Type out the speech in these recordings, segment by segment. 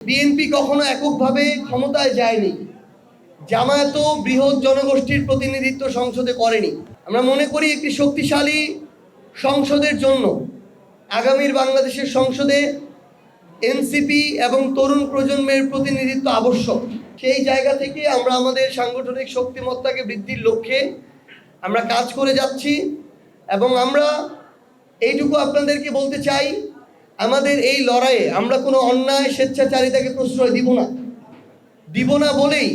BNP কখনো এককভাবে ক্ষমতায় যায়নি। জামায়াতও বৃহৎ জনগোষ্ঠীর প্রতিনিধিত্ব সংসদে করেনি। আমরা মনে করি একটি শক্তিশালী সংসদের জন্য আগামীর বাংলাদেশের সংসদে এনসিপি এবং তরুণ প্রজন্মের প্রতিনিধিত্ব আবশ্যক। সেই জায়গা থেকে আমরা আমাদের সাংগঠনিক শক্তিমত্তাকে বৃদ্ধির লক্ষ্যে আমরা কাজ করে যাচ্ছি এবং আমরা এইটুকু আপনাদেরকে বলতে চাই আমাদের এই লড়াইয়ে আমরা কোনো অন্যায়, স্বেচ্ছাচারিতাকে প্রশ্রয় দিব না। দিব না বলেই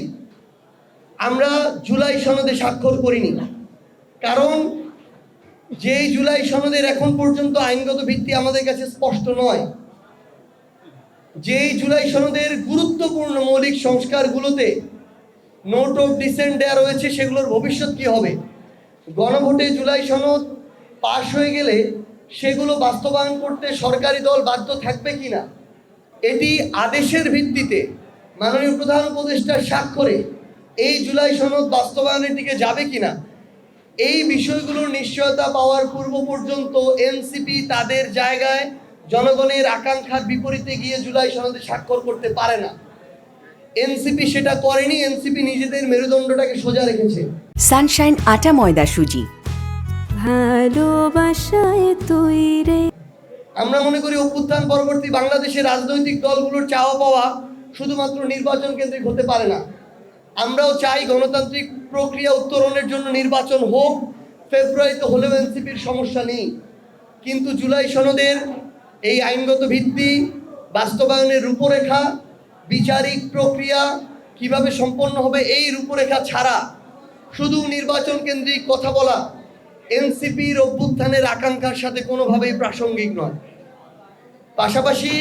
আমরা জুলাই সনদে স্বাক্ষর করিনি। কারণ যেই জুলাই সনদের এখন পর্যন্ত আইনগত ভিত্তি আমাদের কাছে স্পষ্ট নয়, যেই জুলাই সনদের গুরুত্বপূর্ণ মৌলিক সংস্কারগুলোতে নোট অফ ডিসেন্ট দেওয়া রয়েছে, সেগুলোর ভবিষ্যৎ কি হবে? গণভোটে জুলাই সনদ পাশ হয়ে গেলে সেগুলো বাস্তবায়ন করতে সরকারি দল বাধ্য থাকবে কিনা? এটি আদেশের ভিত্তিতে মাননীয় প্রধান উপদেষ্টার স্বাক্ষরে এই জুলাই সনদ বাস্তবায়নের দিকে যাবে কিনা? এই বিষয়গুলোর নিশ্চয়তা পাওয়ার পূর্ব পর্যন্ত এনসিপি তাদের জায়গায় জনগণের আকাঙ্ক্ষার বিপরীতে গিয়ে জুলাই সনদে স্বাক্ষর করতে পারে না। এনসিপি সেটা করেনি, এনসিপি নিজেদের মেরুদণ্ডটাকে সোজা রেখেছে। সানশাইন আটা ময়দা সুজি। ভালোবাসায় তুই রে। আমরা মনে করি অভ্যুত্থান পরবর্তী বাংলাদেশের রাজনৈতিক দলগুলোর চাওয়া পাওয়া শুধুমাত্র নির্বাচন কেন্দ্রিক হতে পারে না। আমরাও চাই গণতান্ত্রিক প্রক্রিয়া উত্তরণের জন্য নির্বাচন হোক, ফেব্রুয়ারিতে হলেও এনসিপির সমস্যা নেই। কিন্তু জুলাই সনদের এই আইনগত ভিত্তি, বাস্তবায়নের রূপরেখা, বিচারিক প্রক্রিয়া কীভাবে সম্পন্ন হবে এই রূপরেখা ছাড়া শুধু নির্বাচন কেন্দ্রিক কথা বলা এনসিপির অভ্যুত্থানের আকাঙ্ক্ষার সাথে কোনোভাবেই প্রাসঙ্গিক নয়। পাশাপাশি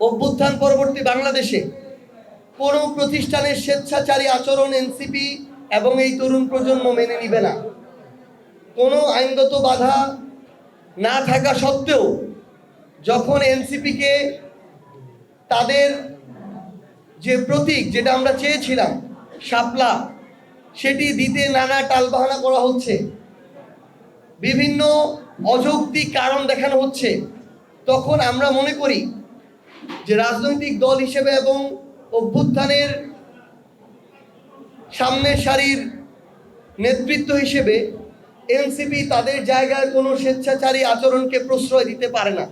অভ্যুত্থান পরবর্তী বাংলাদেশে কোনো প্রতিষ্ঠানের স্বেচ্ছাচারী আচরণ এনসিপি এবং এই তরুণ প্রজন্ম মেনে নিবে না। কোনো আইনগত বাধা না থাকা সত্ত্বেও যখন এনসিপিকে তাদের যে প্রতীক যেটা আমরা চেয়েছিলাম, শাপলা, সেটি দিতে নানা টালবাহানা করা হচ্ছে বিভিন্ন অযৌক্তিক কারণ দেখানো হচ্ছে, তখন আমরা মনে করি যে রাজনৈতিক দল হিসেবে এবং অভ্যুত্থানের সামনের সারির নেতৃত্ব হিসেবে এনসিপি তাদের জায়গায় কোনো স্বেচ্ছাচারী আচরণকে প্রশ্রয় দিতে পারে না।